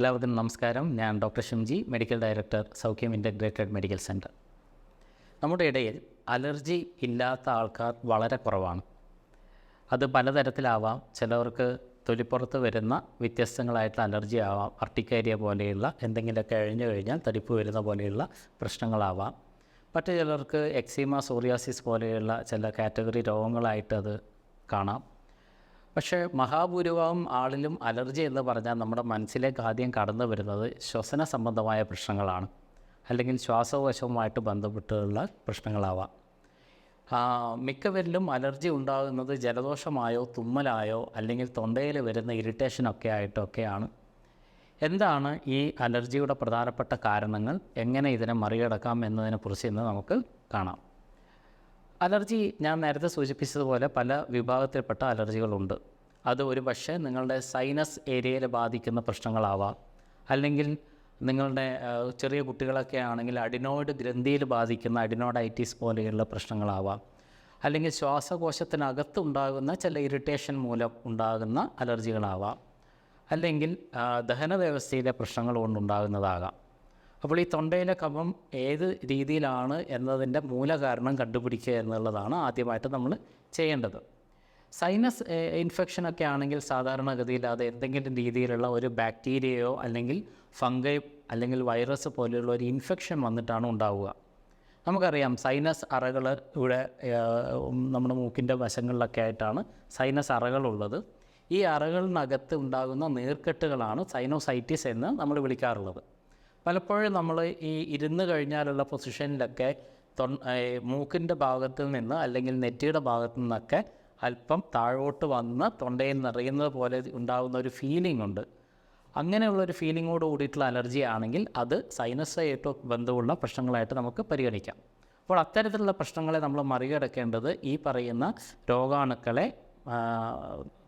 എല്ലാവർക്കും നമസ്കാരം. ഞാൻ doctor Shimji medical director Saukhyam integrated medical centre നമ്മുടെ ഇടയിൽ അലർജി ഇല്ലാത്ത ആൾക്കാർ വളരെ കുറവാണ്. അത് പലതരത്തിലാവാം. ചിലവർക്ക് തൊലിപ്പുറത്ത് വരുന്ന വ്യത്യസ്തങ്ങളായിട്ടുള്ള അലർജി ആവാം. അർട്ടിക്കേരിയ പോലെയുള്ള എന്തെങ്കിലുമൊക്കെ അഴിഞ്ഞു കഴിഞ്ഞാൽ തടിപ്പ് വരുന്ന പോലെയുള്ള പ്രശ്നങ്ങളാവാം. മറ്റു ചിലർക്ക് എക്സീമ സോറിയാസിസ് പോലെയുള്ള ചില കാറ്റഗറി രോഗങ്ങളായിട്ടത് കാണാം. പക്ഷേ മഹാഭൂരിഭാഗം ആളിലും അലർജി എന്ന് പറഞ്ഞാൽ നമ്മുടെ മനസ്സിലേക്ക് ആദ്യം കടന്നു വരുന്നത് ശ്വസന സംബന്ധമായ പ്രശ്നങ്ങളാണ്. അല്ലെങ്കിൽ ശ്വാസകോശവുമായിട്ട് ബന്ധപ്പെട്ടുള്ള പ്രശ്നങ്ങളാവാം. മിക്കവരിലും അലർജി ഉണ്ടാകുന്നത് ജലദോഷമായോ തുമ്മലായോ അല്ലെങ്കിൽ തൊണ്ടയിൽ വരുന്ന ഇറിറ്റേഷനൊക്കെ ആയിട്ടൊക്കെയാണ്. എന്താണ് ഈ അലർജിയുടെ പ്രധാനപ്പെട്ട കാരണങ്ങൾ? എങ്ങനെ ഇതിനെ മറികടക്കാം എന്നതിനെക്കുറിച്ച് ഇന്ന് നമുക്ക് കാണാം. അലർജി ഞാൻ നേരത്തെ സൂചിപ്പിച്ചതുപോലെ പല വിഭാഗത്തിൽപ്പെട്ട അലർജികളുണ്ട്. അത് ഒരു പക്ഷേ നിങ്ങളുടെ സൈനസ് ഏരിയയിൽ ബാധിക്കുന്ന പ്രശ്നങ്ങളാവാം. അല്ലെങ്കിൽ നിങ്ങളുടെ ചെറിയ കുട്ടികളൊക്കെ ആണെങ്കിൽ അഡിനോയിഡ് ഗ്രന്ഥിയിൽ ബാധിക്കുന്ന അഡിനോഡൈറ്റിസ് പോലെയുള്ള പ്രശ്നങ്ങളാവാം. അല്ലെങ്കിൽ ശ്വാസകോശത്തിനകത്ത് ഉണ്ടാകുന്ന ചില ഇറിറ്റേഷൻ മൂലം ഉണ്ടാകുന്ന അലർജികളാവാം. അല്ലെങ്കിൽ ദഹന വ്യവസ്ഥയിലെ പ്രശ്നങ്ങൾ കൊണ്ടുണ്ടാകുന്നതാകാം. അപ്പോൾ ഈ തൊണ്ടയിലെ കഫം ഏത് രീതിയിലാണ് എന്നതിന്റെ മൂലകാരണം കണ്ടുപിടിക്കുക എന്നുള്ളതാണ് ആദ്യമായിട്ട് നമ്മൾ ചെയ്യേണ്ടത്. സൈനസ് ഇൻഫെക്ഷനൊക്കെ ആണെങ്കിൽ സാധാരണഗതിയിൽ അത് എന്തെങ്കിലും രീതിയിലുള്ള ഒരു ബാക്ടീരിയയോ അല്ലെങ്കിൽ ഫംഗൈ അല്ലെങ്കിൽ വൈറസ് പോലെയുള്ള ഒരു ഇൻഫെക്ഷൻ വന്നിട്ടാണ് ഉണ്ടാവുക. നമുക്കറിയാം സൈനസ് അറകൾ ഇവിടെ നമ്മുടെ മൂക്കിന്റെ വശങ്ങളിലൊക്കെ ആയിട്ടാണ് സൈനസ് അറകളുള്ളത്. ഈ അറകളിനകത്ത് ഉണ്ടാകുന്ന നീർക്കെട്ടുകളാണ് സൈനോസൈറ്റിസ് എന്ന് നമ്മൾ വിളിക്കാറുള്ളത്. പലപ്പോഴും നമ്മൾ ഈ ഇരുന്ന് കഴിഞ്ഞാലുള്ള പൊസിഷനിലൊക്കെ തൊ മൂക്കിന്റെ ഭാഗത്തിൽ നിന്ന് അല്ലെങ്കിൽ നെറ്റിയുടെ ഭാഗത്തു നിന്നൊക്കെ അല്പം താഴോട്ട് വന്ന് തൊണ്ടയിൽ നിറയുന്നത് പോലെ ഉണ്ടാകുന്ന ഒരു ഫീലിംഗ് ഉണ്ട്. അങ്ങനെയുള്ളൊരു ഫീലിങ്ങോട് കൂടിയിട്ടുള്ള അലർജി ആണെങ്കിൽ അത് സൈനസായിട്ടോ ബന്ധമുള്ള പ്രശ്നങ്ങളായിട്ട് നമുക്ക് പരിഗണിക്കാം. അപ്പോൾ അത്തരത്തിലുള്ള പ്രശ്നങ്ങളെ നമ്മൾ മറികടക്കേണ്ടത് ഈ പറയുന്ന രോഗാണുക്കളെ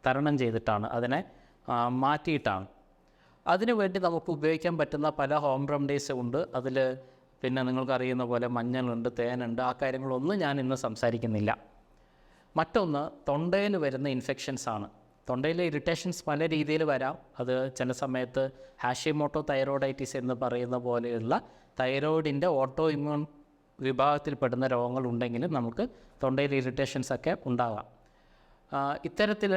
തരണം ചെയ്തിട്ടാണ്. അതിനെ മാറ്റിയിട്ടാണ്. അതിനു വേണ്ടി നമുക്ക് ഉപയോഗിക്കാൻ പറ്റുന്ന പല ഹോം റെമഡീസ് ഉണ്ട്. അതിൽ പിന്നെ നിങ്ങൾക്കറിയുന്ന പോലെ മഞ്ഞളുണ്ട് തേനുണ്ട് ആ കാര്യങ്ങളൊന്നും ഞാൻ ഇന്ന് സംസാരിക്കുന്നില്ല. മറ്റൊന്ന് തൊണ്ടയിൽ വരുന്ന ഇൻഫെക്ഷൻസ് ആണ്. തൊണ്ടയിലെ ഇറിറ്റേഷൻസ് പല രീതിയിൽ വരാം. അത് ചില സമയത്ത് ഹാഷിമോട്ടോ തൈറോയിഡൈറ്റിസ് എന്ന് പറയുന്ന പോലെയുള്ള തൈറോയിഡിന്റെ ഓട്ടോ ഇമ്മ്യൂൺ വിഭാഗത്തിൽപ്പെടുന്ന രോഗങ്ങൾ ഉണ്ടെങ്കിലും നമുക്ക് തൊണ്ടയിലെ ഇറിറ്റേഷൻസ് ഒക്കെ ഉണ്ടാകാം ഇത്തരത്തിൽ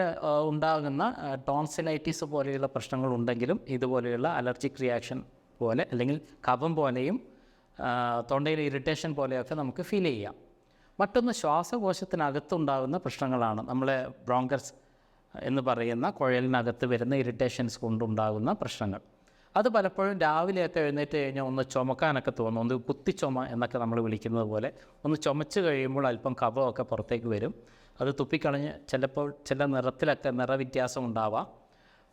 ഉണ്ടാകുന്ന ടോൺസിലൈറ്റിസ് പോലെയുള്ള പ്രശ്നങ്ങൾ ഉണ്ടെങ്കിലും ഇതുപോലെയുള്ള അലർജിക് റിയാക്ഷൻ പോലെ അല്ലെങ്കിൽ കഫം പോലെയും തൊണ്ടയിലെ ഇറിറ്റേഷൻ പോലെയൊക്കെ നമുക്ക് ഫീൽ ചെയ്യാം. മറ്റൊന്ന് ശ്വാസകോശത്തിനകത്തുണ്ടാകുന്ന പ്രശ്നങ്ങളാണ്. നമ്മളെ ബ്രോങ്കർസ് എന്ന് പറയുന്ന കുഴലിനകത്ത് വരുന്ന ഇറിറ്റേഷൻസ് കൊണ്ടുണ്ടാകുന്ന പ്രശ്നങ്ങൾ. അത് പലപ്പോഴും രാവിലെയൊക്കെ എഴുന്നേറ്റ് കഴിഞ്ഞാൽ ഒന്ന് ചുമക്കാനൊക്കെ തോന്നും. ഒന്ന് കുത്തിച്ചുമ എന്നൊക്കെ നമ്മൾ വിളിക്കുന്നത് പോലെ ഒന്ന് ചുമച്ച് കഴിയുമ്പോൾ അല്പം കഫമൊക്കെ പുറത്തേക്ക് വരും. അത് തുപ്പിക്കളഞ്ഞ് ചിലപ്പോൾ ചില നിറത്തിലൊക്കെ നിറവ്യത്യാസം ഉണ്ടാവാം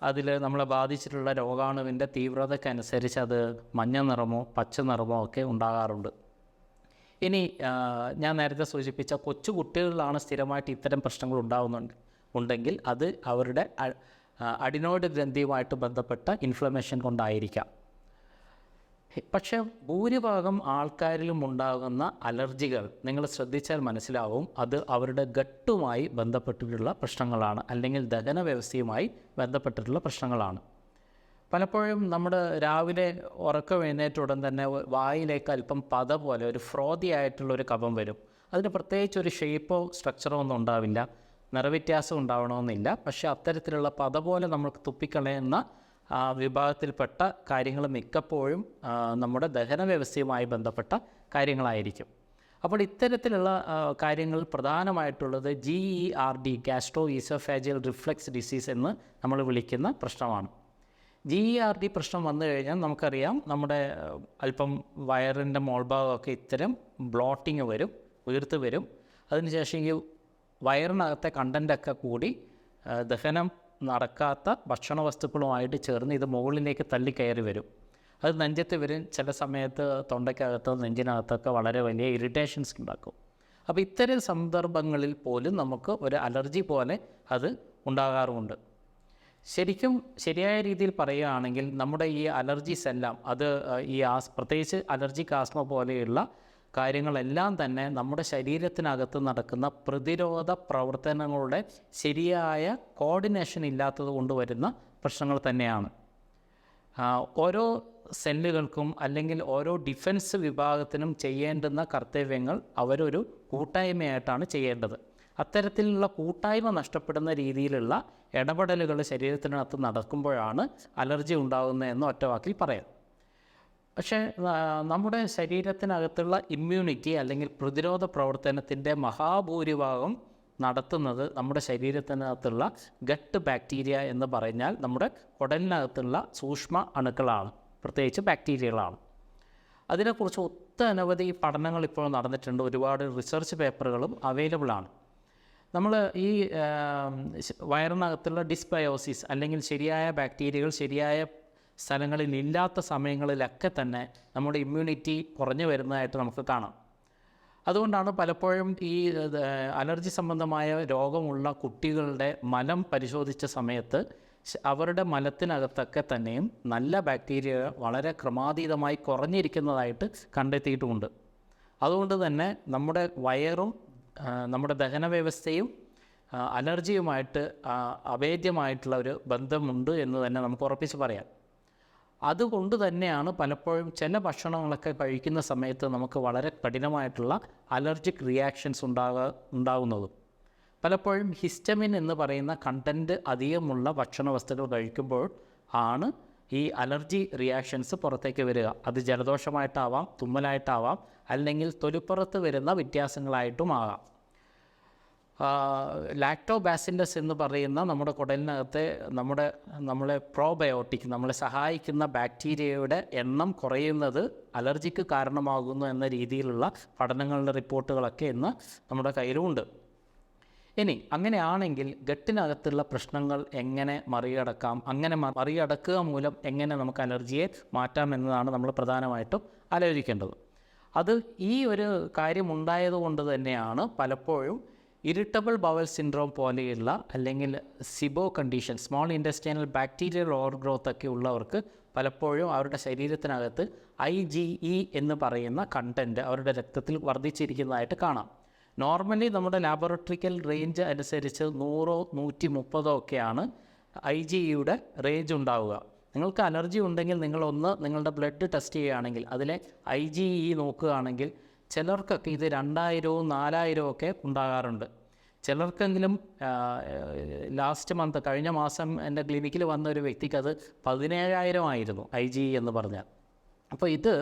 അതിൽ നമ്മളെ ബാധിച്ചിട്ടുള്ള രോഗാണുവിന്റെ തീവ്രതയ്ക്കനുസരിച്ച് അത് മഞ്ഞ നിറമോ പച്ച നിറമോ ഒക്കെ ഉണ്ടാകാറുണ്ട്. ഇനി ഞാൻ നേരത്തെ സൂചിപ്പിച്ച കൊച്ചു കുട്ടികളിലാണ് സ്ഥിരമായിട്ട് ഇത്തരം പ്രശ്നങ്ങൾ ഉണ്ടാകുന്നുണ്ട് ഉണ്ടെങ്കിൽ അത് അവരുടെ അടിനോട് ഗ്രന്ഥിയുമായിട്ട് ബന്ധപ്പെട്ട ഇൻഫ്ലമേഷൻ കൊണ്ടായിരിക്കാം. പക്ഷേ ഭൂരിഭാഗം ആൾക്കാരിലും ഉണ്ടാകുന്ന അലർജികൾ നിങ്ങൾ ശ്രദ്ധിച്ചാൽ മനസ്സിലാവും. അത് അവരുടെ ഗട്ടുമായി ബന്ധപ്പെട്ടിട്ടുള്ള പ്രശ്നങ്ങളാണ്. അല്ലെങ്കിൽ ദഹന വ്യവസ്ഥയുമായി ബന്ധപ്പെട്ടിട്ടുള്ള പ്രശ്നങ്ങളാണ്. പലപ്പോഴും നമ്മുടെ രാവിലെ ഉറക്കം എഴുന്നേറ്റ ഉടൻ തന്നെ വായിലേക്ക് അല്പം പത പോലെ ഒരു ഫ്രോതി ആയിട്ടുള്ള ഒരു കഫം വരും. അതിന് പ്രത്യേകിച്ച് ഒരു ഷേപ്പോ സ്ട്രക്ചറോ ഒന്നും ഉണ്ടാവില്ല. നിറവ്യത്യാസം ഉണ്ടാവണമെന്നില്ല. പക്ഷേ അത്തരത്തിലുള്ള പത പോലെ നമുക്ക് തുപ്പിക്കളയുന്ന വിഭാഗത്തിൽപ്പെട്ട കാര്യങ്ങൾ മിക്കപ്പോഴും നമ്മുടെ ദഹന വ്യവസ്ഥയുമായി ബന്ധപ്പെട്ട കാര്യങ്ങളായിരിക്കും. അപ്പോൾ ഇത്തരത്തിലുള്ള കാര്യങ്ങൾ പ്രധാനമായിട്ടുള്ളത് G E R D gastro oesophageal reflux disease എന്ന് നമ്മൾ വിളിക്കുന്ന പ്രശ്നമാണ്. ജി ഇ ആർ ഡി പ്രശ്നം വന്നു കഴിഞ്ഞാൽ നമുക്കറിയാം നമ്മുടെ അല്പം വയറിന്റെ മോൾഭാഗമൊക്കെ ഇത്തരം ബ്ലോട്ടിങ് വരും വീർത്ത് വരും. അതിനുശേഷം ഈ വയറിനകത്തെ കണ്ടന്റൊക്കെ കൂടി ദഹനം നടക്കാത്ത ഭക്ഷണ വസ്തുക്കളുമായിട്ട് ചേർന്ന് ഇത് മുകളിലേക്ക് തള്ളി കയറി വരും. അത് നെഞ്ചത്ത് വരും. ചില സമയത്ത് തൊണ്ടയ്ക്കകത്തോ നെഞ്ചിനകത്തൊക്കെ വളരെ വലിയ ഇറിറ്റേഷൻസ് ഉണ്ടാക്കും. അപ്പോൾ ഇത്തരം സന്ദർഭങ്ങളിൽ പോലും നമുക്ക് ഒരു അലർജി പോലെ അത് ഉണ്ടാകാറുമുണ്ട്. ശരിക്കും ശരിയായ രീതിയിൽ പറയുകയാണെങ്കിൽ നമ്മുടെ ഈ അലർജീസ് എല്ലാം അത് ഈ ആസ് പ്രത്യേകിച്ച് അലർജി കാസ്മ പോലെയുള്ള കാര്യങ്ങളെല്ലാം തന്നെ നമ്മുടെ ശരീരത്തിനകത്ത് നടക്കുന്ന പ്രതിരോധ പ്രവർത്തനങ്ങളുടെ ശരിയായ കോർഡിനേഷൻ ഇല്ലാത്തത് കൊണ്ട് വരുന്ന പ്രശ്നങ്ങൾ തന്നെയാണ്. ഓരോ സെല്ലുകൾക്കും അല്ലെങ്കിൽ ഓരോ ഡിഫൻസ് വിഭാഗത്തിനും ചെയ്യേണ്ടുന്ന കർത്തവ്യങ്ങൾ അവരൊരു കൂട്ടായ്മയായിട്ടാണ് ചെയ്യേണ്ടത്. അത്തരത്തിലുള്ള കൂട്ടായ്മ നഷ്ടപ്പെടുന്ന രീതിയിലുള്ള ഇടപെടലുകൾ ശരീരത്തിനകത്ത് നടക്കുമ്പോഴാണ് അലർജി ഉണ്ടാകുന്നതെന്ന് ഒറ്റവാക്കിൽ പറയാം. പക്ഷേ നമ്മുടെ ശരീരത്തിനകത്തുള്ള ഇമ്മ്യൂണിറ്റി അല്ലെങ്കിൽ പ്രതിരോധ പ്രവർത്തനത്തിന്റെ മഹാഭൂരിഭാഗം നടത്തുന്നത് നമ്മുടെ ശരീരത്തിനകത്തുള്ള ഗട്ട് ബാക്ടീരിയ എന്ന് പറഞ്ഞാൽ നമ്മുടെ കുടലിനകത്തുള്ള സൂക്ഷ്മ അണുക്കളാണ് പ്രത്യേകിച്ച് ബാക്ടീരിയകളാണ് അതിനെക്കുറിച്ച് ഒട്ടനവധി പഠനങ്ങൾ ഇപ്പോൾ നടന്നിട്ടുണ്ട്. ഒരുപാട് റിസർച്ച് പേപ്പറുകളും അവൈലബിൾ ആണ്. നമ്മൾ ഈ വയറിനകത്തുള്ള ഡിസ്ബയോസിസ് അല്ലെങ്കിൽ ശരിയായ ബാക്ടീരിയകൾ ശരിയായ സ്ഥലങ്ങളിൽ ഇല്ലാത്ത സമയങ്ങളിലൊക്കെ തന്നെ നമ്മുടെ ഇമ്മ്യൂണിറ്റി കുറഞ്ഞു വരുന്നതായിട്ട് നമുക്ക് കാണാം. അതുകൊണ്ടാണ് പലപ്പോഴും ഈ അലർജി സംബന്ധമായ രോഗമുള്ള കുട്ടികളുടെ മലം പരിശോധിച്ച സമയത്ത് അവരുടെ മലത്തിനകത്തൊക്കെ തന്നെയും നല്ല ബാക്ടീരിയ വളരെ ക്രമാതീതമായി കുറഞ്ഞിരിക്കുന്നതായിട്ട് കണ്ടെത്തിയിട്ടുമുണ്ട്. അതുകൊണ്ട് തന്നെ നമ്മുടെ വയറും നമ്മുടെ ദഹന വ്യവസ്ഥയും അലർജിയുമായിട്ട് അവേദ്യമായിട്ടുള്ള ഒരു ബന്ധമുണ്ട് എന്ന് തന്നെ നമുക്ക് ഉറപ്പിച്ച് പറയാം. അതുകൊണ്ട് തന്നെയാണ് പലപ്പോഴും ചില ഭക്ഷണങ്ങളൊക്കെ കഴിക്കുന്ന സമയത്ത് നമുക്ക് വളരെ കഠിനമായിട്ടുള്ള അലർജിക് റിയാക്ഷൻസ് ഉണ്ടാകാ ഉണ്ടാകുന്നതും പലപ്പോഴും ഹിസ്റ്റമിൻ എന്ന് പറയുന്ന കണ്ടന്റ് അധികമുള്ള ഭക്ഷണ വസ്തുക്കൾ കഴിക്കുമ്പോൾ ആണ് ഈ അലർജി റിയാക്ഷൻസ് പുറത്തേക്ക് വരിക. അത് ജലദോഷമായിട്ടാവാം തുമ്മലായിട്ടാവാം അല്ലെങ്കിൽ തൊലിപ്പുറത്ത് വരുന്ന വ്യത്യാസങ്ങളായിട്ടും ആകാം. ലാക്ടോബാസില്ലസ് എന്ന് പറയുന്ന നമ്മുടെ കുടലിനകത്തെ നമ്മുടെ നമ്മളെ പ്രോബയോട്ടിക് നമ്മളെ സഹായിക്കുന്ന ബാക്ടീരിയയുടെ എണ്ണം കുറയുന്നത് അലർജിക്ക് കാരണമാകുന്നു എന്ന രീതിയിലുള്ള പഠനങ്ങളുടെ റിപ്പോർട്ടുകളൊക്കെ ഇന്ന് നമ്മുടെ കയ്യിലുമുണ്ട് ഇനി അങ്ങനെയാണെങ്കിൽ ഗട്ടിനകത്തുള്ള പ്രശ്നങ്ങൾ എങ്ങനെ മറികടക്കാം? അങ്ങനെ മറികടക്കുക മൂലം എങ്ങനെ നമുക്ക് അലർജിയെ മാറ്റാം എന്നതാണ് നമ്മൾ പ്രധാനമായിട്ടും ആലോചിക്കേണ്ടത്. അത് ഈ ഒരു കാര്യം ഉണ്ടായതുകൊണ്ട് തന്നെയാണ് പലപ്പോഴും ഇറിറ്റബിൾ ബവൽ സിൻഡ്രോം പോലെയുള്ള അല്ലെങ്കിൽ SIBO condition small intestinal bacterial overgrowth ഒക്കെ ഉള്ളവർക്ക് പലപ്പോഴും അവരുടെ ശരീരത്തിനകത്ത് ഐ ജി ഇ എന്ന് പറയുന്ന കണ്ടന്റ് അവരുടെ രക്തത്തിൽ വർദ്ധിച്ചിരിക്കുന്നതായിട്ട് കാണാം. നോർമലി നമ്മുടെ ലാബോറട്ടറിക്കൽ റേഞ്ച് അനുസരിച്ച് നൂറോ നൂറ്റി മുപ്പതോ ഒക്കെയാണ് ഐ ജി ഇയുടെ റേഞ്ച് ഉണ്ടാവുക. നിങ്ങൾക്ക് അലർജി ഉണ്ടെങ്കിൽ നിങ്ങളൊന്ന് നിങ്ങളുടെ ബ്ലഡ് ടെസ്റ്റ് ചെയ്യുകയാണെങ്കിൽ അതിലെ ഐ ജി ഇ നോക്കുകയാണെങ്കിൽ ചിലർക്കൊക്കെ ഇത് രണ്ടായിരവും നാലായിരവും ഒക്കെ ഉണ്ടാകാറുണ്ട്. ചിലർക്കെങ്കിലും ലാസ്റ്റ് മന്ത് കഴിഞ്ഞ മാസം എന്റെ ക്ലിനിക്കിൽ വന്ന ഒരു വ്യക്തിക്ക് അത് പതിനേഴായിരം ആയിരുന്നു ഐ ജി എന്ന് പറഞ്ഞാൽ. അപ്പോൾ ഇത്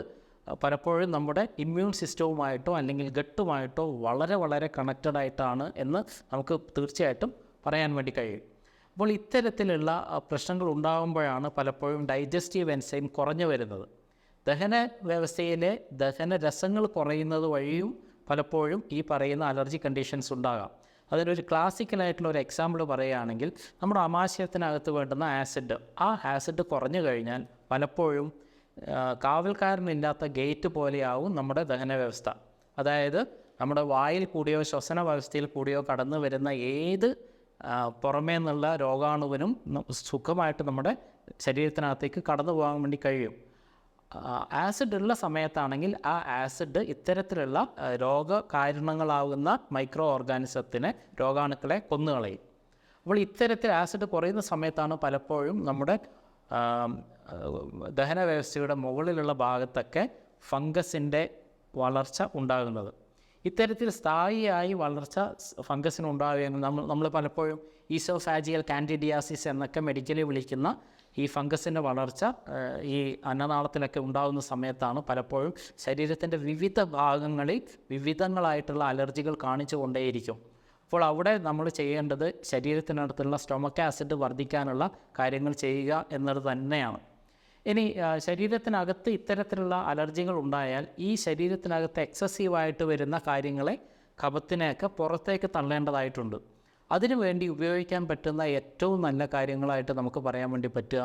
പലപ്പോഴും നമ്മുടെ ഇമ്മ്യൂൺ സിസ്റ്റവുമായിട്ടോ അല്ലെങ്കിൽ ഗട്ടുമായിട്ടോ വളരെ വളരെ കണക്റ്റഡ് ആയിട്ടാണ് എന്ന് നമുക്ക് തീർച്ചയായിട്ടും പറയാൻ വേണ്ടി കഴിയും. അപ്പോൾ ഇത്തരത്തിലുള്ള പ്രശ്നങ്ങൾ ഉണ്ടാകുമ്പോഴാണ് പലപ്പോഴും ഡൈജസ്റ്റീവ് എൻസൈം കുറഞ്ഞു വരുന്നത്. ദഹന വ്യവസ്ഥയിലെ ദഹന രസങ്ങൾ കുറയുന്നത് വഴിയും പലപ്പോഴും ഈ പറയുന്ന അലർജി കണ്ടീഷൻസ് ഉണ്ടാകാം. അതിനൊരു ക്ലാസിക്കലായിട്ടുള്ള ഒരു എക്സാമ്പിൾ പറയുകയാണെങ്കിൽ നമ്മുടെ അമാശയത്തിനകത്ത് വേണ്ടുന്ന ആസിഡ് ആ ആസിഡ് കുറഞ്ഞു കഴിഞ്ഞാൽ പലപ്പോഴും കാവൽക്കാരനില്ലാത്ത ഗേറ്റ് പോലെയാവും നമ്മുടെ ദഹന വ്യവസ്ഥ. അതായത് നമ്മുടെ വായിൽ കൂടിയോ ശ്വസന വ്യവസ്ഥയിൽ കൂടിയോ കടന്നു വരുന്ന ഏത് പുറമേ നിന്നുള്ള രോഗാണുവിനും സുഖമായിട്ട് നമ്മുടെ ശരീരത്തിനകത്തേക്ക് കടന്നു പോകാൻ വേണ്ടി കഴിയും. ആസിഡ് ഉള്ള സമയത്താണെങ്കിൽ ആ ആസിഡ് ഇത്തരത്തിലുള്ള രോഗകാരണങ്ങളാകുന്ന മൈക്രോ ഓർഗാനിസത്തിനെ രോഗാണുക്കളെ കൊന്നുകളയും. അപ്പോൾ ഇത്തരത്തിൽ ആസിഡ് കുറയുന്ന സമയത്താണ് പലപ്പോഴും നമ്മുടെ ദഹന വ്യവസ്ഥയുടെ മുകളിലുള്ള ഭാഗത്തൊക്കെ ഫംഗസിന്റെ വളർച്ച ഉണ്ടാകുന്നത്. ഇത്തരത്തിൽ സ്ഥായിയായി വളർച്ച ഫംഗസിന് ഉണ്ടാവുകയെങ്കിൽ നമ്മൾ നമ്മൾ പലപ്പോഴും ഈസോഫാജിയൽ കാൻഡിഡിയാസിസ് എന്നൊക്കെ മെഡിക്കലി വിളിക്കുന്ന ഈ ഫംഗസിന്റെ വളർച്ച ഈ അന്നനാളത്തിലൊക്കെ ഉണ്ടാകുന്ന സമയത്താണ് പലപ്പോഴും ശരീരത്തിന്റെ വിവിധ ഭാഗങ്ങളിൽ വിവിധങ്ങളായിട്ടുള്ള അലർജികൾ കാണിച്ചു കൊണ്ടേയിരിക്കും. അപ്പോൾ അവിടെ നമ്മൾ ചെയ്യേണ്ടത് ശരീരത്തിനടുത്തുള്ള സ്റ്റൊമക് ആസിഡ് വർദ്ധിക്കാനുള്ള കാര്യങ്ങൾ ചെയ്യുക എന്നത് തന്നെയാണ്. ഇനി ശരീരത്തിനകത്ത് ഇത്തരത്തിലുള്ള അലർജികൾ ഉണ്ടായാൽ ഈ ശരീരത്തിനകത്ത് എക്സസീവായിട്ട് വരുന്ന കാര്യങ്ങളെ കഫത്തിനെയൊക്കെ പുറത്തേക്ക് തള്ളേണ്ടതായിട്ടുണ്ട്. അതിനുവേണ്ടി ഉപയോഗിക്കാൻ പറ്റുന്ന ഏറ്റവും നല്ല കാര്യങ്ങളായിട്ട് നമുക്ക് പറയാൻ വേണ്ടി പറ്റുക.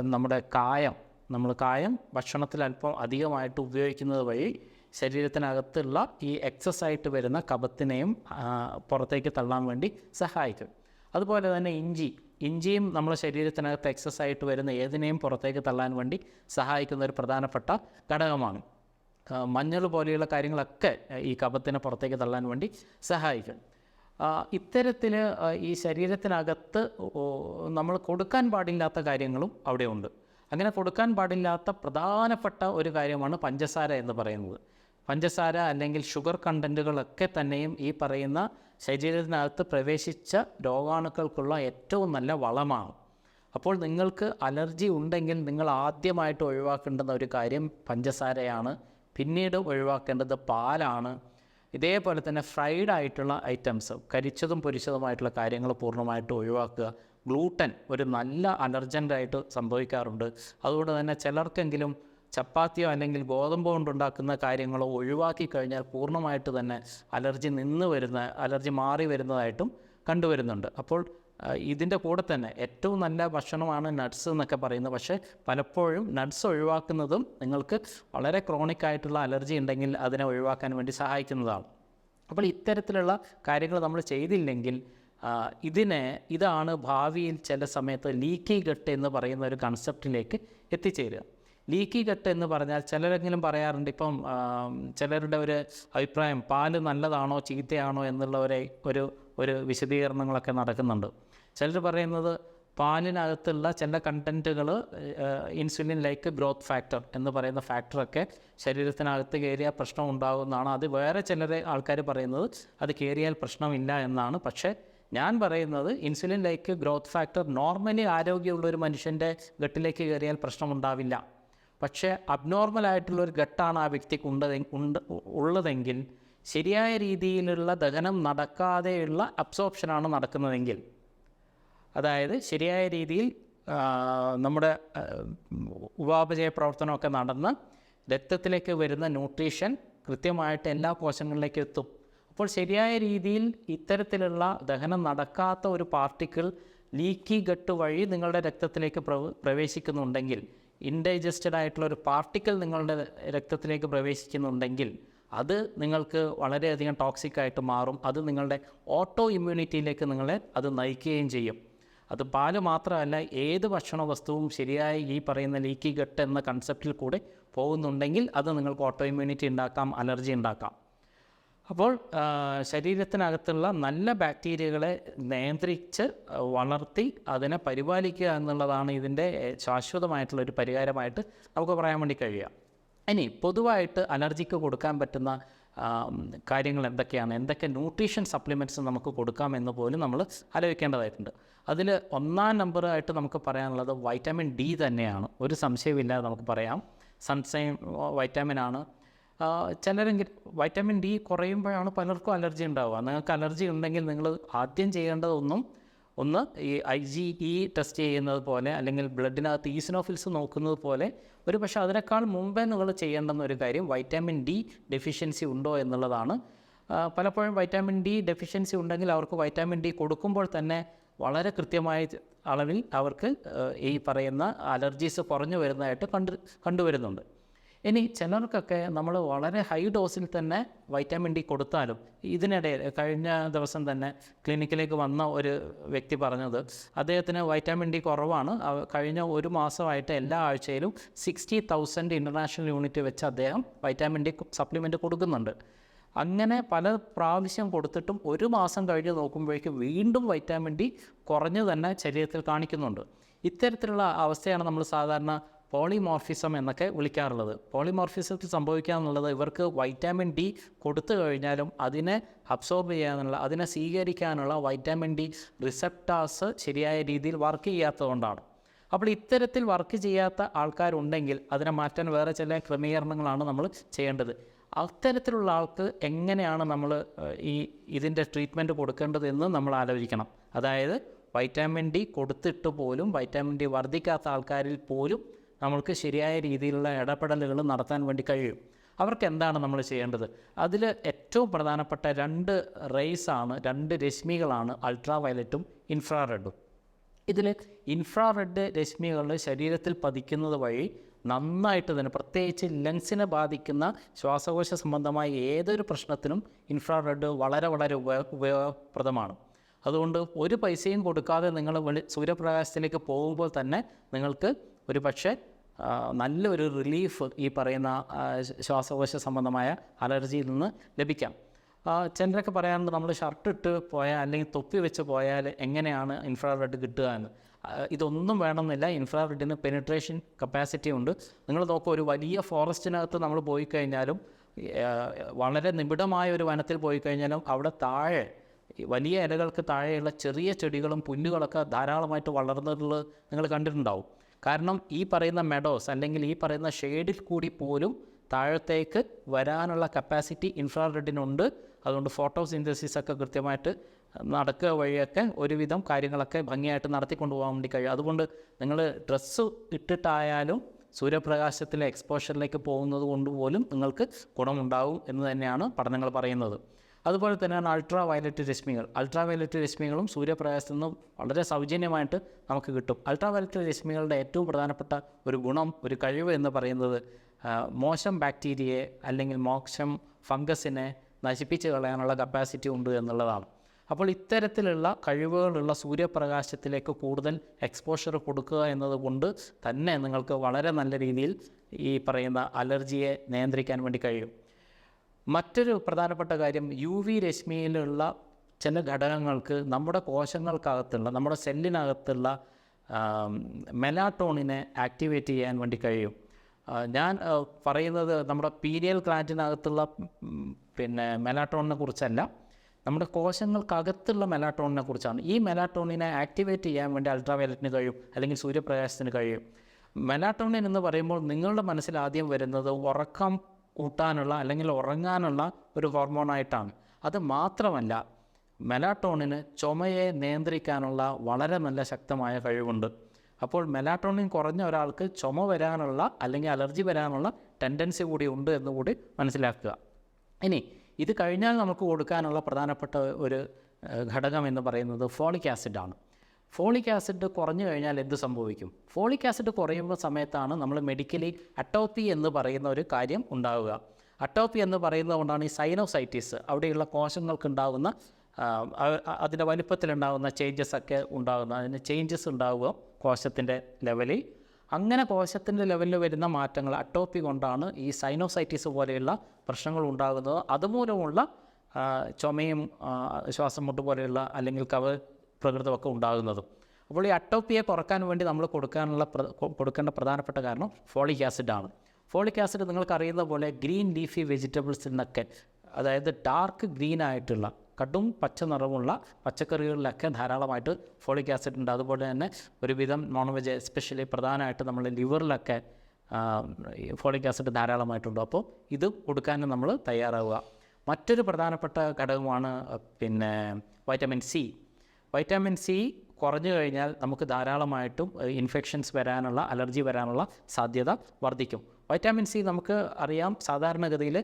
നമ്മുടെ കായം. നമ്മൾ കായം ഭക്ഷണത്തിൽ അല്പം അധികമായിട്ട് ഉപയോഗിക്കുന്നത് വഴി ശരീരത്തിനകത്തുള്ള ഈ എക്സസ് ആയിട്ട് വരുന്ന കപത്തിനെയും പുറത്തേക്ക് തള്ളാൻ വേണ്ടി സഹായിക്കും. അതുപോലെ തന്നെ ഇഞ്ചി. ഇഞ്ചിയും നമ്മുടെ ശരീരത്തിനകത്ത് എക്സസ് ആയിട്ട് വരുന്ന ഏതിനെയും പുറത്തേക്ക് തള്ളാൻ വേണ്ടി സഹായിക്കുന്ന ഒരു പ്രധാനപ്പെട്ട ഘടകമാണ്. മഞ്ഞൾ പോലെയുള്ള കാര്യങ്ങളൊക്കെ ഈ കപത്തിനെ പുറത്തേക്ക് തള്ളാൻ വേണ്ടി സഹായിക്കും. ഇത്തരത്തിൽ ഈ ശരീരത്തിനകത്ത് നമ്മൾ കൊടുക്കാൻ പാടില്ലാത്ത കാര്യങ്ങളും അവിടെയുണ്ട് അങ്ങനെ കൊടുക്കാൻ പാടില്ലാത്ത പ്രധാനപ്പെട്ട ഒരു കാര്യമാണ് പഞ്ചസാര എന്ന് പറയുന്നത്. പഞ്ചസാര അല്ലെങ്കിൽ ഷുഗർ കണ്ടന്റുകളൊക്കെ തന്നെയും ഈ പറയുന്ന ശരീരത്തിനകത്ത് പ്രവേശിച്ച രോഗാണുക്കൾക്കുള്ള ഏറ്റവും നല്ല വളമാണ്. അപ്പോൾ നിങ്ങൾക്ക് അലർജി ഉണ്ടെങ്കിൽ നിങ്ങൾ ആദ്യമായിട്ട് ഒഴിവാക്കേണ്ടുന്ന ഒരു കാര്യം പഞ്ചസാരയാണ്. പിന്നീട് ഒഴിവാക്കേണ്ടത് പാലാണ്. ഇതേപോലെ തന്നെ ഫ്രൈഡ് ആയിട്ടുള്ള ഐറ്റംസ് കരിച്ചതും പൊരിച്ചതുമായിട്ടുള്ള കാര്യങ്ങൾ പൂർണമായിട്ട് ഒഴിവാക്കുക. ഗ്ലൂട്ടൻ ഒരു നല്ല അലർജന്റായിട്ട് സംഭവിക്കാറുണ്ട്. അതുകൊണ്ട് തന്നെ ചിലർക്കെങ്കിലും ചപ്പാത്തിയോ അല്ലെങ്കിൽ ഗോതമ്പ് കൊണ്ടുണ്ടാക്കുന്ന കാര്യങ്ങളോ ഒഴിവാക്കി കഴിഞ്ഞാൽ പൂർണമായിട്ട് തന്നെ അലർജി നിന്ന് വരുന്ന അലർജി മാറി വരുന്നതായിട്ടും കണ്ടുവരുന്നുണ്ട്. അപ്പോൾ ഇതിന്റെ കൂടെ തന്നെ ഏറ്റവും നല്ല ഭക്ഷണമാണ് നട്ട്സ് എന്നൊക്കെ പറയുന്നത്. പക്ഷേ പലപ്പോഴും നട്ട്സ് ഒഴിവാക്കുന്നതും നിങ്ങൾക്ക് വളരെ ക്രോണിക് ആയിട്ടുള്ള അലർജി ഉണ്ടെങ്കിൽ അതിനെ ഒഴിവാക്കാൻ വേണ്ടി സഹായിക്കുന്നതാണ്. അപ്പോൾ ഇത്തരത്തിലുള്ള കാര്യങ്ങൾ നമ്മൾ ചെയ്തില്ലെങ്കിൽ ഇതിനെ ഇതാണ് ഭാവിയിൽ ചില സമയത്ത് ലീക്കി ഗട്ട് എന്ന് പറയുന്ന ഒരു കൺസെപ്റ്റിലേക്ക് എത്തിച്ചേരുക. ലീക്കി ഗട്ട് എന്ന് പറഞ്ഞാൽ ചിലരെങ്കിലും പറയാറുണ്ട് ഇപ്പം ചിലരുടെ ഒരു അഭിപ്രായം പാൽ നല്ലതാണോ ചീത്തയാണോ എന്നുള്ള ഒരു ഒരു ഒരു വിശദീകരണങ്ങളൊക്കെ നടക്കുന്നുണ്ട്. ചിലർ പറയുന്നത് പാലിനകത്തുള്ള ചില കണ്ടന്റുകൾ ഇൻസുലിൻ ലൈക്ക് ഗ്രോത്ത് ഫാക്ടർ എന്ന് പറയുന്ന ഫാക്ടറൊക്കെ ശരീരത്തിനകത്ത് കയറിയാൽ പ്രശ്നം ഉണ്ടാകുന്നതാണ് അത് വേറെ ചിലരെ ആൾക്കാർ പറയുന്നത് അത് കയറിയാൽ പ്രശ്നമില്ല എന്നാണ്. പക്ഷേ ഞാൻ പറയുന്നത് insulin like growth factor normally ആരോഗ്യമുള്ള ഒരു മനുഷ്യന്റെ ഗട്ടിലേക്ക് കയറിയാൽ പ്രശ്നമുണ്ടാവില്ല പക്ഷേ ഒരു ഘട്ടാണ് ആ വ്യക്തിക്ക് ഉണ്ടതെ ഉണ്ട് ഉള്ളതെങ്കിൽ ശരിയായ രീതിയിലുള്ള ദഹനം നടക്കാതെയുള്ള അബ്സോർപ്ഷനാണ് നടക്കുന്നതെങ്കിൽ. അതായത് ശരിയായ രീതിയിൽ നമ്മുടെ ഉപാപചയ പ്രവർത്തനമൊക്കെ നടന്ന് രക്തത്തിലേക്ക് വരുന്ന ന്യൂട്രീഷൻ കൃത്യമായിട്ട് എല്ലാ കോശങ്ങളിലേക്കും എത്തും. അപ്പോൾ ശരിയായ രീതിയിൽ ഇത്തരത്തിലുള്ള ദഹനം നടക്കാത്ത ഒരു പാർട്ടിക്കിൾ ലീക്കി ഗട്ട് വഴി നിങ്ങളുടെ രക്തത്തിലേക്ക് പ്രവ- പ്രവേശിക്കുന്നുണ്ടെങ്കിൽ ഇൻഡൈജസ്റ്റഡ് ആയിട്ടുള്ള ഒരു പാർട്ടിക്കിൾ നിങ്ങളുടെ രക്തത്തിലേക്ക് പ്രവേശിക്കുന്നുണ്ടെങ്കിൽ അത് നിങ്ങൾക്ക് വളരെയധികം ടോക്സിക് ആയിട്ട് മാറും. അത് നിങ്ങളുടെ ഓട്ടോ ഇമ്മ്യൂണിറ്റിയിലേക്ക് നിങ്ങളെ അത് നയിക്കുകയും ചെയ്യും. അത് പാൽ മാത്രമല്ല ഏത് ഭക്ഷണ വസ്തുവും ശരിയായ ഈ പറയുന്ന ലീക്കി ഗട്ട് എന്ന കൺസെപ്റ്റിൽ കൂടെ പോകുന്നുണ്ടെങ്കിൽ അത് നിങ്ങൾക്ക് ഓട്ടോ ഇമ്മ്യൂണിറ്റി ഉണ്ടാക്കാം അലർജി ഉണ്ടാക്കാം. അപ്പോൾ ശരീരത്തിനകത്തുള്ള നല്ല ബാക്ടീരിയകളെ നിയന്ത്രിച്ച് വളർത്തി അതിനെ പരിപാലിക്കുക എന്നുള്ളതാണ് ഇതിന്റെ ശാശ്വതമായിട്ടുള്ള ഒരു പരിഹാരമായിട്ട് നമുക്ക് പറയാൻ വേണ്ടി കഴിയുക. ഇനി പൊതുവായിട്ട് അലർജിക്ക് കൊടുക്കാൻ പറ്റുന്ന കാര്യങ്ങൾ എന്തൊക്കെയാണ്? എന്തൊക്കെ ന്യൂട്രീഷൻ സപ്ലിമെന്റ്സ് നമുക്ക് കൊടുക്കാം എന്ന് പോലും നമ്മൾ ആലോചിക്കേണ്ടതായിട്ടുണ്ട്. അതിൽ ഒന്നാം നമ്പറായിട്ട് നമുക്ക് പറയാനുള്ളത് വൈറ്റമിൻ ഡി തന്നെയാണ്. ഒരു സംശയമില്ലാതെ നമുക്ക് പറയാം. സൺസൈൻ വൈറ്റമിൻ ആണ്. ചിലരെങ്കിൽ വൈറ്റമിൻ ഡി കുറയുമ്പോഴാണ് പലർക്കും അലർജി ഉണ്ടാവുക. നിങ്ങൾക്ക് അലർജി ഉണ്ടെങ്കിൽ നിങ്ങൾ ആദ്യം ചെയ്യേണ്ടതൊന്നും ഒന്ന് ഈ ഐ ജി ഇ ടെസ്റ്റ് ചെയ്യുന്നത് പോലെ അല്ലെങ്കിൽ ബ്ലഡിനകത്ത് ഈസിനോഫിൽസ് നോക്കുന്നത് പോലെ ഒരു പക്ഷേ അതിനേക്കാൾ മുമ്പേ നിങ്ങൾ ചെയ്യേണ്ടുന്ന ഒരു കാര്യം വൈറ്റാമിൻ ഡി ഡെഫിഷ്യൻസി ഉണ്ടോ എന്നുള്ളതാണ്. പലപ്പോഴും വൈറ്റാമിൻ ഡി ഡെഫിഷ്യൻസി ഉണ്ടെങ്കിൽ അവർക്ക് വൈറ്റാമിൻ ഡി കൊടുക്കുമ്പോൾ തന്നെ വളരെ കൃത്യമായ അളവിൽ അവർക്ക് ഈ പറയുന്ന അലർജീസ് കുറഞ്ഞു വരുന്നതായിട്ട് കണ്ടു കണ്ടുവരുന്നുണ്ട്. ഇനി ചിലർക്കൊക്കെ നമ്മൾ വളരെ ഹൈ ഡോസിൽ തന്നെ വൈറ്റമിൻ ഡി കൊടുത്താലും ഇതിനിടയിൽ കഴിഞ്ഞ ദിവസം തന്നെ ക്ലിനിക്കിലേക്ക് വന്ന ഒരു വ്യക്തി പറഞ്ഞത് അദ്ദേഹത്തിന് വൈറ്റാമിൻ ഡി കുറവാണ്. കഴിഞ്ഞ ഒരു മാസമായിട്ട് എല്ലാ ആഴ്ചയിലും സിക്സ്റ്റി തൗസൻഡ് ഇന്റർനാഷണൽ യൂണിറ്റ് വെച്ച് അദ്ദേഹം വൈറ്റാമിൻ ഡി സപ്ലിമെന്റ് കൊടുക്കുന്നുണ്ട്. അങ്ങനെ പല പ്രാവശ്യം കൊടുത്തിട്ടും ഒരു മാസം കഴിഞ്ഞ് നോക്കുമ്പോഴേക്കും വീണ്ടും വൈറ്റാമിൻ ഡി കുറഞ്ഞു തന്നെ ശരീരത്തിൽ കാണിക്കുന്നുണ്ട്. ഇത്തരത്തിലുള്ള അവസ്ഥയാണ് നമ്മൾ സാധാരണ പോളിമോർഫിസം എന്നൊക്കെ വിളിക്കാറുള്ളത്. പോളിമോർഫിസത്തിൽ സംഭവിക്കുക എന്നുള്ളത് ഇവർക്ക് വൈറ്റാമിൻ ഡി കൊടുത്തു കഴിഞ്ഞാലും അതിനെ അബ്സോർബ് ചെയ്യാനുള്ള അതിനെ സ്വീകരിക്കാനുള്ള വൈറ്റാമിൻ ഡി റിസെപ്റ്റാസ് ശരിയായ രീതിയിൽ വർക്ക് ചെയ്യാത്തതുകൊണ്ടാണ്. അപ്പോൾ ഇത്തരത്തിൽ വർക്ക് ചെയ്യാത്ത ആൾക്കാരുണ്ടെങ്കിൽ അതിനെ മാറ്റാൻ വേറെ ചില ക്രമീകരണങ്ങളാണ് നമ്മൾ ചെയ്യേണ്ടത്. അത്തരത്തിലുള്ള ആൾക്ക് എങ്ങനെയാണ് നമ്മൾ ഈ ഇതിന്റെ ട്രീറ്റ്മെന്റ് കൊടുക്കേണ്ടത് എന്ന് നമ്മൾ ആലോചിക്കണം. അതായത് വൈറ്റാമിൻ ഡി കൊടുത്തിട്ട് പോലും വൈറ്റാമിൻ ഡി വർദ്ധിക്കാത്ത ആൾക്കാരിൽ പോലും നമ്മൾക്ക് ശരിയായ രീതിയിലുള്ള ഇടപെടലുകൾ നടത്താൻ വേണ്ടി കഴിയും. അവർക്ക് എന്താണ് നമ്മൾ ചെയ്യേണ്ടത്? അതിൽ ഏറ്റവും പ്രധാനപ്പെട്ട രണ്ട് റേസാണ് രണ്ട് രശ്മികളാണ് അൾട്രാ വയലറ്റും ഇൻഫ്രാറെഡും. ഇതിൽ ഇൻഫ്രാറെഡ് രശ്മികൾ ശരീരത്തിൽ പതിക്കുന്നത് വഴി നന്നായിട്ട് തന്നെ പ്രത്യേകിച്ച് ലങ്സിനെ ബാധിക്കുന്ന ശ്വാസകോശ സംബന്ധമായ ഏതൊരു പ്രശ്നത്തിനും ഇൻഫ്രാറെഡ് വളരെ വളരെ ഉപയോഗ ഉപയോഗപ്രദമാണ്. അതുകൊണ്ട് ഒരു പൈസയും കൊടുക്കാതെ നിങ്ങൾ സൂര്യപ്രകാശത്തിലേക്ക് പോകുമ്പോൾ തന്നെ നിങ്ങൾക്ക് ഒരു പക്ഷേ നല്ലൊരു റിലീഫ് ഈ പറയുന്ന ശ്വാസകോശ സംബന്ധമായ അലർജിയിൽ നിന്ന് ലഭിക്കാം. ചിലരൊക്കെ പറയാറുണ്ട് നമ്മൾ ഷർട്ട് ഇട്ട് പോയാൽ അല്ലെങ്കിൽ തൊപ്പി വെച്ച് പോയാൽ എങ്ങനെയാണ് ഇൻഫ്രാറെഡ് കിട്ടുക എന്ന്. ഇതൊന്നും വേണമെന്നില്ല. ഇൻഫ്രാറെഡിന് പെനിട്രേഷൻ കപ്പാസിറ്റി ഉണ്ട്. നിങ്ങൾ നോക്കുക ഒരു വലിയ ഫോറസ്റ്റിനകത്ത് നമ്മൾ പോയി കഴിഞ്ഞാലും വളരെ നിബിഡമായ ഒരു വനത്തിൽ പോയി കഴിഞ്ഞാലും അവിടെ താഴെ വലിയ ഇലകൾക്ക് താഴെയുള്ള ചെറിയ ചെടികളും പുല്ലുകളൊക്കെ ധാരാളമായിട്ട് വളർന്നിട്ടുള്ളത് നിങ്ങൾ കണ്ടിട്ടുണ്ടാവും. കാരണം ഈ പറയുന്ന മെഡോസ് അല്ലെങ്കിൽ ഈ പറയുന്ന ഷെയ്ഡിൽ കൂടി പോലും താഴത്തേക്ക് വരാനുള്ള കപ്പാസിറ്റി ഇൻഫ്രാറെഡിനുണ്ട് അതുകൊണ്ട് ഫോട്ടോസിന്തസിസ് ഒക്കെ കൃത്യമായിട്ട് നടക്കുക വഴിയൊക്കെ ഒരുവിധം കാര്യങ്ങളൊക്കെ ഭംഗിയായിട്ട് നടത്തിക്കൊണ്ട് പോകാൻ വേണ്ടി കഴിയും. അതുകൊണ്ട് നിങ്ങൾ ഡ്രസ്സ് ഇട്ടിട്ടായാലും സൂര്യപ്രകാശത്തിലെ എക്സ്പോഷറിലേക്ക് പോകുന്നത് കൊണ്ട് പോലും നിങ്ങൾക്ക് ഗുണമുണ്ടാവും എന്ന് തന്നെയാണ് പഠനങ്ങൾ പറയുന്നത്. അതുപോലെ തന്നെയാണ് അൾട്രാ വയലറ്റ് രശ്മികൾ. അൾട്രാ വയലറ്റ് രശ്മികളും സൂര്യപ്രകാശത്തു നിന്നും വളരെ സൗജന്യമായിട്ട് നമുക്ക് കിട്ടും. അൾട്രാ വയലറ്റ് രശ്മികളുടെ ഏറ്റവും പ്രധാനപ്പെട്ട ഒരു ഗുണം ഒരു കഴിവ് എന്ന് പറയുന്നത് മോശം ബാക്ടീരിയയെ അല്ലെങ്കിൽ മോശം ഫംഗസിനെ നശിപ്പിച്ച് കളയാനുള്ള കപ്പാസിറ്റി ഉണ്ട് എന്നുള്ളതാണ്. അപ്പോൾ ഇത്തരത്തിലുള്ള കഴിവുകളുള്ള സൂര്യപ്രകാശത്തിലേക്ക് കൂടുതൽ എക്സ്പോഷർ കൊടുക്കുക എന്നതുകൊണ്ട് തന്നെ നിങ്ങൾക്ക് വളരെ നല്ല രീതിയിൽ ഈ പറയുന്ന അലർജിയെ നിയന്ത്രിക്കാൻ വേണ്ടി കഴിയും. മറ്റൊരു പ്രധാനപ്പെട്ട കാര്യം യു വി രശ്മിയിലുള്ള ചില ഘടകങ്ങൾക്ക് നമ്മുടെ കോശങ്ങൾക്കകത്തുള്ള നമ്മുടെ സെല്ലിനകത്തുള്ള മെലാട്ടോണിനെ ആക്ടിവേറ്റ് ചെയ്യാൻ വേണ്ടി കഴിയും. ഞാൻ പറയുന്നത് നമ്മുടെ പീരിയൽ ഗ്ലാൻഡിനകത്തുള്ള പിന്നെ മെലാട്ടോണിനെ കുറിച്ചല്ല. നമ്മുടെ കോശങ്ങൾക്കകത്തുള്ള മെലാട്ടോണിനെ കുറിച്ചാണ്. ഈ മെലാട്ടോണിനെ ആക്ടിവേറ്റ് ചെയ്യാൻ വേണ്ടി അൾട്രാവയലറ്റിന് കഴിയും അല്ലെങ്കിൽ സൂര്യപ്രകാശത്തിന് കഴിയും. മെലാട്ടോണിൻ എന്ന് പറയുമ്പോൾ നിങ്ങളുടെ മനസ്സിൽ ആദ്യം വരുന്നത് ഉറക്കം കൂട്ടാനുള്ള അല്ലെങ്കിൽ ഉറങ്ങാനുള്ള ഒരു ഹോർമോണായിട്ടാണ്. അത് മാത്രമല്ല മെലാട്ടോണിന് ചുമയെ നിയന്ത്രിക്കാനുള്ള വളരെ നല്ല ശക്തമായ കഴിവുണ്ട്. അപ്പോൾ മെലാട്ടോണിൻ കുറഞ്ഞ ഒരാൾക്ക് ചുമ വരാനുള്ള അല്ലെങ്കിൽ അലർജി വരാനുള്ള ടെൻഡൻസി കൂടി ഉണ്ട് എന്ന് കൂടി മനസ്സിലാക്കുക. ഇനി ഇത് കഴിഞ്ഞാൽ നമുക്ക് കൊടുക്കാനുള്ള പ്രധാനപ്പെട്ട ഒരു ഘടകം എന്ന് പറയുന്നത് ഫോളിക് ആസിഡാണ്. ഫോളിക് ആസിഡ് കുറഞ്ഞു കഴിഞ്ഞാൽ എന്ത് സംഭവിക്കും? ഫോളിക് ആസിഡ് കുറയുമ്പോൾ സമയത്താണ് നമ്മൾ മെഡിക്കലി അട്ടോപ്പി എന്ന് പറയുന്ന ഒരു കാര്യം ഉണ്ടാവുക. അട്ടോപ്പി എന്ന് പറയുന്നത് കൊണ്ടാണ് ഈ സൈനോസൈറ്റിസ് അവിടെയുള്ള കോശങ്ങൾക്കുണ്ടാകുന്ന അതിന്റെ വലിപ്പത്തിലുണ്ടാകുന്ന ചേഞ്ചസ് ഒക്കെ ഉണ്ടാകുന്ന അതിന് ചേഞ്ചസ് ഉണ്ടാവുക കോശത്തിന്റെ ലെവലിൽ അങ്ങനെ കോശത്തിന്റെ ലെവലിൽ വരുന്ന മാറ്റങ്ങൾ അട്ടോപ്പി കൊണ്ടാണ് ഈ സൈനോസൈറ്റിസ് പോലെയുള്ള പ്രശ്നങ്ങൾ ഉണ്ടാകുന്നത്. അതുമൂലമുള്ള ചുമയും ശ്വാസം മുട്ട് പോലെയുള്ള അല്ലെങ്കിൽ കവ പ്രകൃതമൊക്കെ ഉണ്ടാകുന്നതും. അപ്പോൾ ഈ അട്ടോപ്പിയെ കുറയ്ക്കാൻ വേണ്ടി നമ്മൾ കൊടുക്കാനുള്ള കൊടുക്കേണ്ട പ്രധാനപ്പെട്ട കാരണം ഫോളിക് ആസിഡാണ് ഫോളിക് ആസിഡ് നിങ്ങൾക്ക് അറിയുന്ന പോലെ ഗ്രീൻ ലീഫി വെജിറ്റബിൾസിനൊക്കെ അതായത് ഡാർക്ക് ഗ്രീൻ ആയിട്ടുള്ള കടും പച്ച നിറമുള്ള പച്ചക്കറികളിലൊക്കെ ധാരാളമായിട്ട് ഫോളിക് ആസിഡ് ഉണ്ട്. അതുപോലെ തന്നെ ഒരുവിധം നോൺ വെജ് എസ്പെഷ്യലി പ്രധാനമായിട്ട് നമ്മൾ ലിവറിലൊക്കെ ഫോളിക് ആസിഡ് ധാരാളമായിട്ടുണ്ട്. അപ്പോൾ ഇത് കൊടുക്കാനും നമ്മൾ തയ്യാറാവുക. മറ്റൊരു പ്രധാനപ്പെട്ട ഘടകമാണ് പിന്നെ വൈറ്റമിൻ സി. വൈറ്റമിൻ സി കുറഞ്ഞു കഴിഞ്ഞാൽ നമുക്ക് ധാരാളമായിട്ടും ഇൻഫെക്ഷൻസ് വരാനുള്ള അലർജി വരാനുള്ള സാധ്യത വർദ്ധിക്കും. വൈറ്റാമിൻ സി നമുക്ക് അറിയാം സാധാരണഗതിയിൽ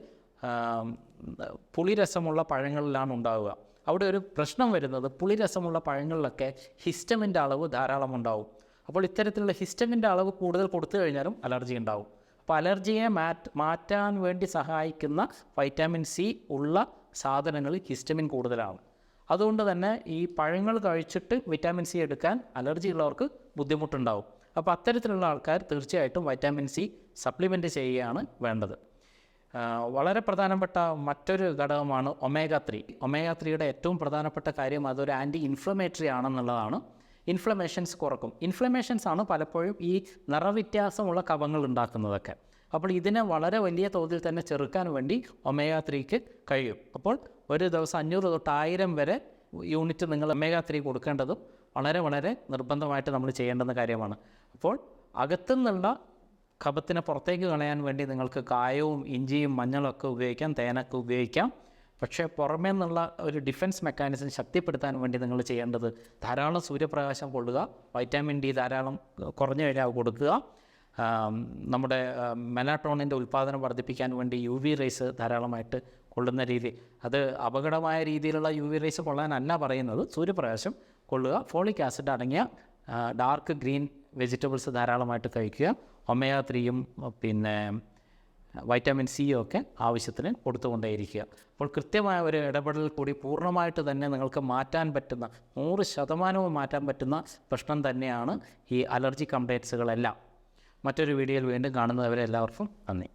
പുളിരസമുള്ള പഴങ്ങളിലാണ് ഉണ്ടാവുക. അവിടെ ഒരു പ്രശ്നം വരുന്നത് പുളിരസമുള്ള പഴങ്ങളിലൊക്കെ ഹിസ്റ്റമിന്റെ അളവ് ധാരാളം ഉണ്ടാവും. അപ്പോൾ ഇത്തരത്തിലുള്ള ഹിസ്റ്റമിന്റെ അളവ് കൂടുതൽ കൊടുത്തു കഴിഞ്ഞാലും അലർജി ഉണ്ടാവും. അപ്പോൾ അലർജിയെ മാറ്റ് മാറ്റാൻ വേണ്ടി സഹായിക്കുന്ന വൈറ്റാമിൻ സി ഉള്ള സാധനങ്ങളിൽ ഹിസ്റ്റമിൻ കൂടുതലാണ്. അതുകൊണ്ട് തന്നെ ഈ പഴങ്ങൾ കഴിച്ചിട്ട് വിറ്റാമിൻ സി എടുക്കാൻ അലർജി ഉള്ളവർക്ക് ബുദ്ധിമുട്ടുണ്ടാവും. അപ്പോൾ അത്തരത്തിലുള്ള ആൾക്കാർ തീർച്ചയായിട്ടും വൈറ്റാമിൻ സി സപ്ലിമെന്റ് ചെയ്യുകയാണ് വേണ്ടത്. വളരെ പ്രധാനപ്പെട്ട മറ്റൊരു ഘടകമാണ് ഒമേഗ ത്രീ ഒമേഗ ത്രീയുടെ ഏറ്റവും പ്രധാനപ്പെട്ട കാര്യം അതൊരു ആന്റി ഇൻഫ്ലമേറ്ററി ആണെന്നുള്ളതാണ്. ഇൻഫ്ലമേഷൻസ് കുറക്കും. ഇൻഫ്ലമേഷൻസ് ആണ് പലപ്പോഴും ഈ നിറവ്യത്യാസമുള്ള കവങ്ങൾ ഉണ്ടാക്കുന്നതൊക്കെ. അപ്പോൾ ഇതിനെ വളരെ വലിയ തോതിൽ തന്നെ ചെറുക്കാൻ വേണ്ടി ഒമേഗ ത്രീക്ക് കഴിയും. അപ്പോൾ ഒരു ദിവസം അഞ്ഞൂറ് തൊട്ട് ആയിരം വരെ യൂണിറ്റ് നിങ്ങൾ ഒമേഗ ത്രീ കൊടുക്കേണ്ടതും വളരെ വളരെ നിർബന്ധമായിട്ട് നമ്മൾ ചെയ്യേണ്ടുന്ന കാര്യമാണ്. അപ്പോൾ അകത്തു നിന്നുള്ള കപത്തിനെ പുറത്തേക്ക് കളയാൻ വേണ്ടി നിങ്ങൾക്ക് കായവും ഇഞ്ചിയും മഞ്ഞളും ഒക്കെ ഉപയോഗിക്കാം തേനൊക്കെ ഉപയോഗിക്കാം. പക്ഷേ പുറമേ നിന്നുള്ള ഒരു ഡിഫൻസ് മെക്കാനിസം ശക്തിപ്പെടുത്താൻ വേണ്ടി നിങ്ങൾ ചെയ്യേണ്ടത് ധാരാളം സൂര്യപ്രകാശം കൊള്ളുക വൈറ്റാമിൻ ഡി ധാരാളം കുറഞ്ഞു കഴിഞ്ഞാൽ കൊടുക്കുക. നമ്മുടെ മെലാട്ടോണിന്റെ ഉൽപ്പാദനം വർദ്ധിപ്പിക്കാൻ വേണ്ടി യു വി റേസ് ധാരാളമായിട്ട് കൊള്ളുന്ന രീതി. അത് അപകടമായ രീതിയിലുള്ള യു വി റേസ് കൊള്ളാനല്ല പറയുന്നത്. സൂര്യപ്രകാശം കൊള്ളുക ഫോളിക് ആസിഡ് അടങ്ങിയ ഡാർക്ക് ഗ്രീൻ വെജിറ്റബിൾസ് ധാരാളമായിട്ട് കഴിക്കുക. ഒമേഗ ത്രീയും പിന്നെ വൈറ്റമിൻ സിയും ഒക്കെ ആവശ്യത്തിന് കൊടുത്തുകൊണ്ടേയിരിക്കുക. അപ്പോൾ കൃത്യമായ ഒരു ഇടപെടൽ കൂടി പൂർണമായിട്ട് തന്നെ നിങ്ങൾക്ക് മാറ്റാൻ പറ്റുന്ന നൂറ് ശതമാനവും മാറ്റാൻ പറ്റുന്ന പ്രശ്നം തന്നെയാണ് ഈ അലർജി കംപ്ലൈൻസുകളെല്ലാം. മറ്റൊരു വീഡിയോയിൽ വീണ്ടും കാണുന്നവരെ എല്ലാവർക്കും നന്ദി.